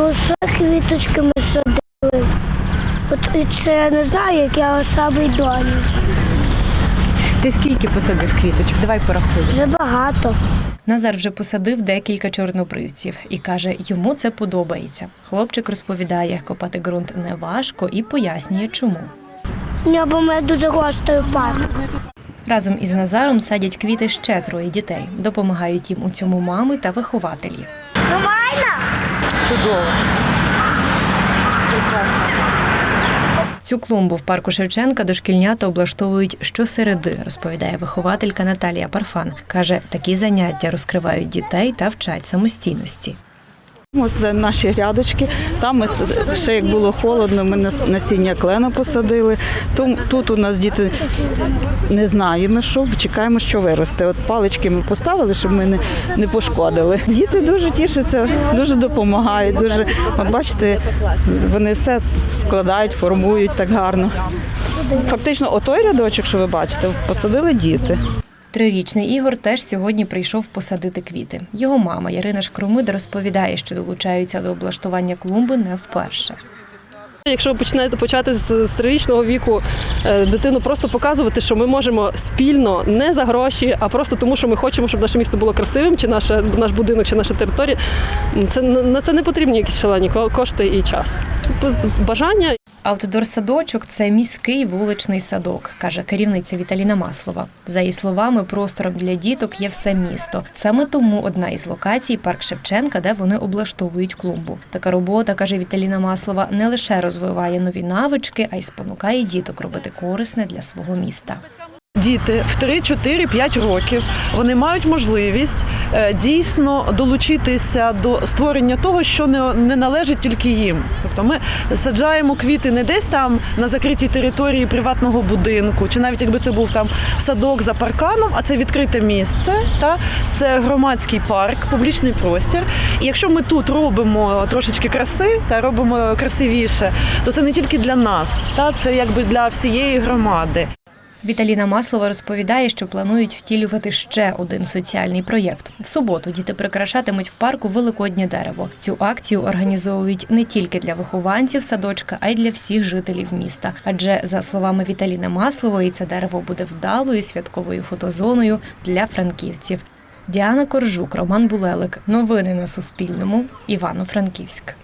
Ну, що квіточки ми садили. От і це я не знаю, як я самий доні. Ти скільки посадив квіточок? Давай порахуємо. Вже багато. Назар вже посадив декілька чорнобривців і каже, йому це подобається. Хлопчик розповідає, копати ґрунт не важко і пояснює, чому. Ні, бо ми дуже гостою парк. Разом із Назаром садять квіти ще троє дітей. Допомагають їм у цьому мами та вихователі. Нормально? Чудово. Цю клумбу в парку Шевченка дошкільнята облаштовують щосереди, розповідає вихователька Наталія Парфан. Каже, такі заняття розкривають дітей та вчать самостійності. Ось наші грядочки. Там ми ще як було холодно, ми нас- насіння клена посадили. Тут у нас діти не знаємо, що чекаємо, що виросте. От палички ми поставили, щоб ми не, не пошкодили. Діти дуже тішаться, дуже допомагають. Дуже от бачите, вони все складають, формують так гарно. Фактично, отой рядочок, що ви бачите, посадили діти. Трирічний Ігор теж сьогодні прийшов посадити квіти. Його мама Ярина Шкромида розповідає, що долучаються до облаштування клумби не вперше. Якщо ви починаєте почати з трирічного віку е, дитину просто показувати, що ми можемо спільно не за гроші, а просто тому, що ми хочемо, щоб наше місто було красивим, чи наше наш будинок, чи наша територія, це на це не потрібні якісь шалені ко- кошти і час. Це з- бажання Автодор-садочок це міський вуличний садок, каже керівниця Віталіна Маслова. За її словами, простором для діток є все місто. Саме тому одна із локацій парк Шевченка, де вони облаштовують клумбу. Така робота, каже Віталіна Маслова, не лише розвиває нові навички, а й спонукає діток робити корисне для свого міста. Діти в 3, 4, 5 років вони мають можливість е, дійсно долучитися до створення того, що не, не належить тільки їм. Тобто ми саджаємо квіти не десь там на закритій території приватного будинку, чи навіть якби це був там садок за парканом, а це відкрите місце, та це громадський парк, публічний простір. І якщо ми тут робимо трошечки краси та робимо красивіше, то це не тільки для нас, та це якби для всієї громади. Віталіна Маслова розповідає, що планують втілювати ще один соціальний проєкт. В суботу діти прикрашатимуть в парку великоднє дерево. Цю акцію організовують не тільки для вихованців садочка, а й для всіх жителів міста. Адже за словами Віталіни Маслової, це дерево буде вдалою святковою фотозоною для франківців. Діана Коржук, Роман Булелик. Новини на Суспільному. Івано-Франківськ.